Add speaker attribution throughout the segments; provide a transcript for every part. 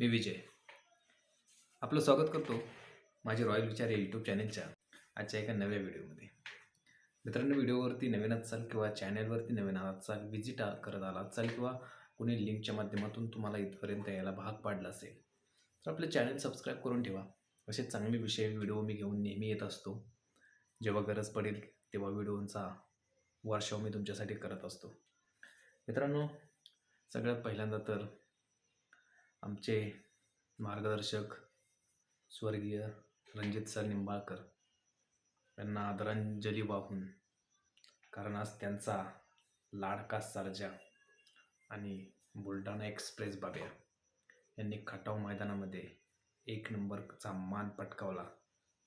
Speaker 1: मी विजय. आपलं स्वागत करतो माझे रॉयल विचार या यूट्यूब चॅनेलच्या आजच्या एका नव्या व्हिडिओमध्ये. मित्रांनो व्हिडिओवरती नवीन असाल किंवा चॅनेलवरती नवीन असाल विजिट करत आला असाल किंवा कोणी लिंकच्या माध्यमातून तुम्हाला इथपर्यंत यायला भाग पाडला असेल तर आपलं चॅनल सबस्क्राईब करून ठेवा. असे चांगले विषय व्हिडिओ मी घेऊन नेहमी येत असतो. जेव्हा गरज पडेल तेव्हा व्हिडिओंचा वर्षाव मी तुमच्यासाठी करत असतो. मित्रांनो सगळ्यात पहिल्यांदा तर आमचे मार्गदर्शक स्वर्गीय रणजित सर निंबाळकर यांना आदरांजली वाहून कारण आज त्यांचा लाडका सर्जा आणि बुलढाणा एक्सप्रेस बाब्या यांनी खटाव मैदानामध्ये एक नंबरचा मान पटकावला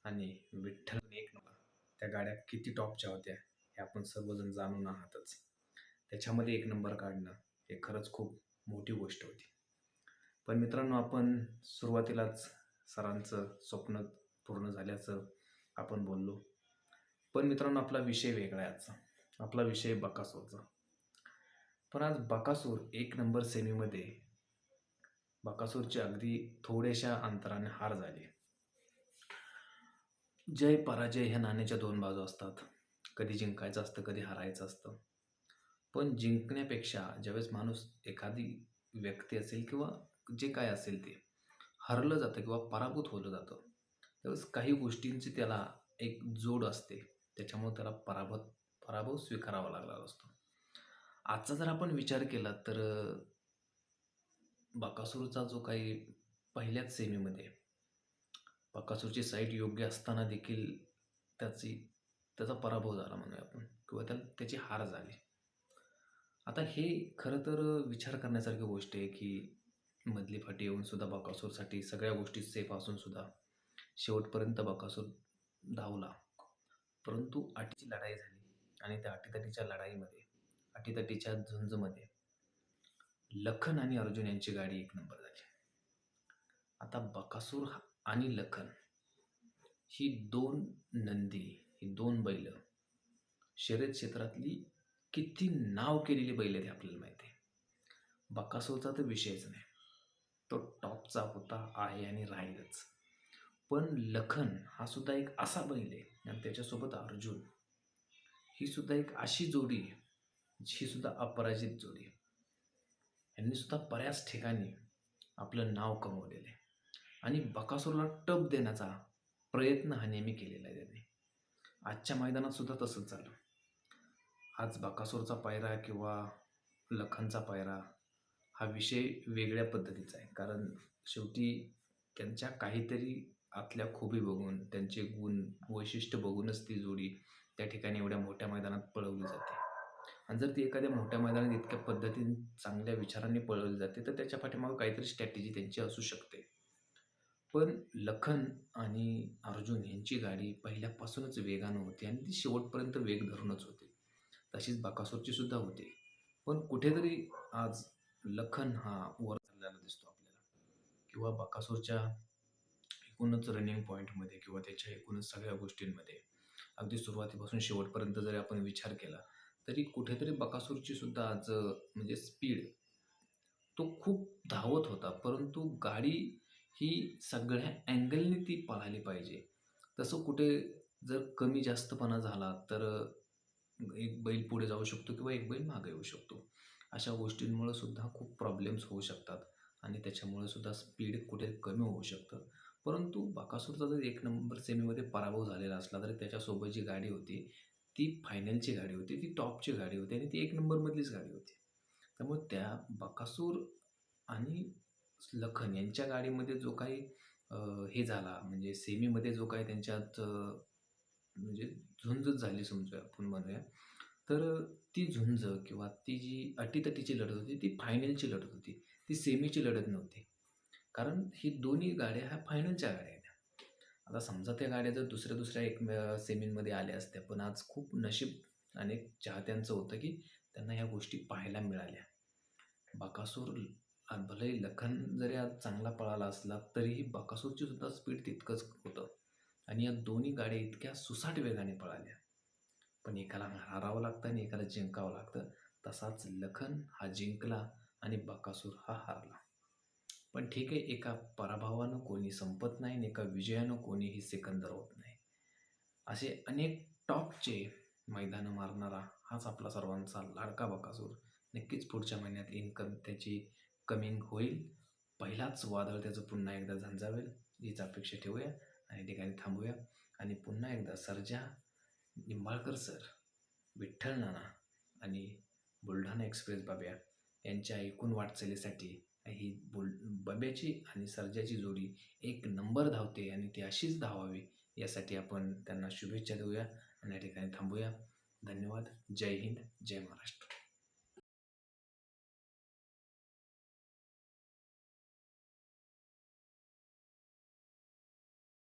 Speaker 1: आणि विठ्ठल एक नंबर. त्या गाड्या किती टॉपच्या होत्या हे आपण सर्वजण जाणून आहातच. त्याच्यामध्ये एक नंबर काढणं हे खरंच खूप मोठी गोष्ट होती. पण मित्रांनो आपण सुरुवातीलाच सरांचं स्वप्न पूर्ण झाल्याचं आपण बोललो. पण मित्रांनो आपला विषय वेगळा याचा आपला विषय बकासूरचा. पण आज बकासूर एक नंबर सेमीमध्ये बकासूरची अगदी थोड्याशा अंतराने हार झाली जय पराजय ह्या नाण्याच्या दोन बाजू असतात. कधी जिंकायचं असतं कधी हारायचं असतं. पण जिंकण्यापेक्षा ज्यावेळेस माणूस एखादी व्यक्ती असेल किंवा जे काय असेल ते हरलं जातं किंवा पराभूत होलं जातं त्यावेळेस काही गोष्टींची त्याला एक जोड असते. त्याच्यामुळे त्याला पराभूत पराभव स्वीकारावा लागला असतो. आजचा जर आपण विचार केला तर बकासूरचा जो काही पहिल्याच सेमीमध्ये बकासूरची साईट योग्य असताना देखील त्याची त्याचा पराभव झाला म्हणूया आपण किंवा त्या त्याची हार झाली. आता हे खरं तर विचार करण्यासारखी गोष्ट आहे की मधली फाटी येऊन सुद्धा बकासूरसाठी सगळ्या गोष्टी सेफ असून सुद्धा शेवटपर्यंत बकासूर धावला. परंतु अटीची लढाई झाली आणि त्या अटीतटीच्या लढाईमध्ये अटीतटीच्या झुंजमध्ये लखन आणि अर्जुन यांची गाडी एक नंबर झाली. आता बकासूर आणि लखन ही दोन नंदी ही दोन बैल शर्यत क्षेत्रातली किती नाव केलेली बैल आहेत आपल्याला माहिती आहे. बकासूरचा तर विषयच नाही. तो टॉपचा होता आहे आणि राहीलच. पण लखन हा सुद्धा एक असा बैल आहे आणि त्याच्यासोबत अर्जुन. ही सुद्धा एक अशी जोडी आहे ही सुद्धा अपराजित जोडी आहे. यांनी सुद्धा बऱ्याच ठिकाणी आपलं नाव कमवलेलं आहे. आणि बकासूरला टप देण्याचा प्रयत्न हा नेहमी केलेला आहे त्यांनी. आजच्या मैदानात सुद्धा तसंच झालं. आज बकासूरचा पायरा किंवा लखनचा पायरा हा विषय वेगळ्या पद्धतीचा आहे. कारण शेवटी त्यांच्या काहीतरी आतल्या खुबी बघून त्यांचे गुण वैशिष्ट्य बघूनच ती जोडी त्या ठिकाणी एवढ्या मोठ्या मैदानात पळवली जाते. आणि जर ती एखाद्या मोठ्या मैदानात इतक्या पद्धतीने चांगल्या विचारांनी पळवली जाते तर त्याच्या पाठीमागं काहीतरी स्ट्रॅटेजी त्यांची असू शकते. पण लखन आणि अर्जुन यांची गाडी पहिल्यापासूनच वेगानं होती आणि ती शेवटपर्यंत वेग धरूनच होती. तशीच बाकासूरची सुद्धा होती. पण कुठेतरी आज लखन हा वर चाललेला दिसतो आपल्याला. किंवा बकासूरच्या एकूणच रनिंग पॉईंटमध्ये किंवा त्याच्या एकूणच सगळ्या गोष्टींमध्ये. अगदी सुरुवातीपासून शेवटपर्यंत जरी आपण विचार केला तरी कुठेतरी बकासूरची सुद्धा आज म्हणजे स्पीड तो खूप धावत होता. परंतु गाडी ही सगळ्या अँगलने ती पळाली पाहिजे. तसं कुठे जर कमी जास्तपणा झाला तर एक बैल पुढे जाऊ शकतो किंवा एक बैल मागे येऊ शकतो. अशा गोष्टींमुळं सुद्धा खूप प्रॉब्लेम्स होऊ शकतात आणि त्याच्यामुळे सुद्धा स्पीड कुठे कमी होऊ शकतं. परंतु बाकासूरचा जर एक नंबर सेमीमध्ये पराभव झालेला असला तरी त्याच्यासोबत जी गाडी होती ती फायनलची गाडी होती ती टॉपची गाडी होती आणि ती एक नंबरमधलीच गाडी होती. त्यामुळे त्या बकासूर आणि लखन यांच्या गाडीमध्ये जो काही हे झाला म्हणजे सेमीमध्ये जो काही त्यांच्यात म्हणजे झुंजच झाली समजूया आपण म्हणूया. तर ती झुंज किंवा ती जी अटीतटीची लढत होती ती फायनलची लढत होती. ती सेमीची लढत नव्हती. कारण ही दोन्ही गाड्या ह्या फायनलच्या गाड्या आहेत. आता समजा त्या गाड्या जर दुसऱ्या दुसऱ्या एक सेमींमध्ये आल्या असत्या पण आज खूप नशीब अनेक चाहत्यांचं होतं की त्यांना ह्या गोष्टी पाहायला मिळाल्या. बकासूर भलेही लखन जरी आज चांगला पळाला असला तरीही बकासूरची सुद्धा स्पीड तितकंच होतं. आणि या दोन्ही गाड्या इतक्या सुसाट वेगाने पळाल्या. पण एकाला हारावं लागतं आणि एकाला जिंकावं लागतं. तसाच लखन हा जिंकला आणि बकासूर हा हारला. पण ठीक आहे एका पराभवानं कोणी संपत नाही आणि एका विजयानं कोणीही सेकंदर होत नाही. असे अनेक टॉपचे मैदानं मारणारा हाच आपला सर्वांचा लाडका बकासूर. नक्कीच पुढच्या महिन्यात इन्कम त्याची कमिंग होईल. पहिलाच वादळ त्याचं पुन्हा एकदा झंझावेल हीच अपेक्षा ठेवूया. आणि ठिकाणी थांबूया. आणि पुन्हा एकदा सर्जा निंबाळकर सर विठ्ठल नाना आणि बुलढाणा एक्सप्रेस बाब्या यांच्या एकूण वाटचालीसाठी ही बुल बाब्याची आणि सर्जाची जोडी एक नंबर धावते आणि ती अशीच धावावी यासाठी आपण त्यांना शुभेच्छा देऊया आणि या ठिकाणी थांबूया. धन्यवाद. जय हिंद. जय महाराष्ट्र.